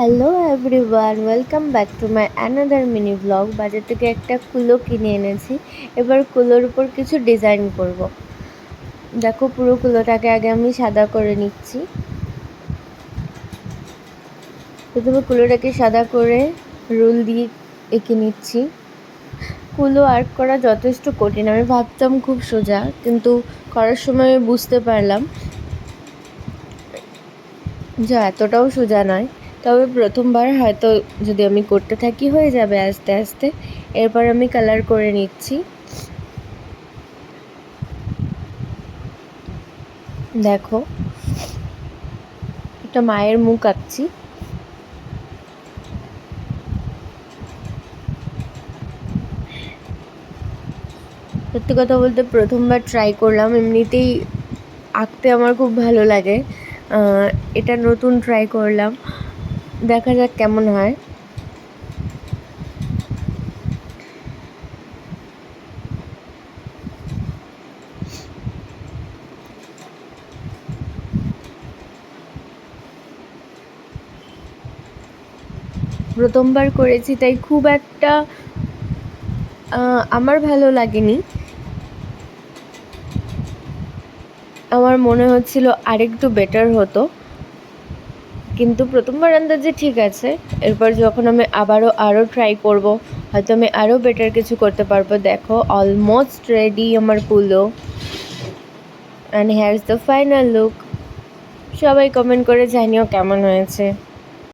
Hello everyone welcome back to my another mini blog বাজার থেকে একটা কুলো কিনে এনেছি। এবার কুলোর উপর কিছু ডিজাইন করব। দেখো, পুরো কুলোটাকে আগে আমি সাদা করে নিচ্ছি। প্রথমে কুলোটাকে সাদা করে রুল দিয়ে এঁকে নিচ্ছি। কুলো আর্ট করা যথেষ্ট কঠিন। আমি ভাবতাম খুব সোজা, কিন্তু করার সময় বুঝতে পারলাম যে এতটাও সোজা নয়। তবে প্রথমবার হয়তো যদি আমি করতে থাকি, হয়ে যাবে আস্তে আস্তে। এরপর আমি কালার করে নিচ্ছি। দেখো, একটা মায়ের মুখ আঁকছি। সত্যি কথা বলতে প্রথমবার ট্রাই করলাম, এমনিতেই আঁকতে আমার খুব ভালো লাগে। এটা নতুন ট্রাই করলাম। দেখা যাক কেমন হয়। প্রথমবার করেছি, তাই খুব একটা আমার ভালো লাগেনি। আমার মনে হচ্ছিল আরেকটু বেটার হতো। কিন্তু প্রথমবার আন্দাজে ঠিক আছে। এরপর যখন আমি আবারও আরও ট্রাই করব, হয়তো আমি আরও বেটার কিছু করতে পারব। দেখো অলমোস্ট রেডি আমার পুলো। And here is the final look সবাই কমেন্ট করে জানিও কেমন হয়েছে।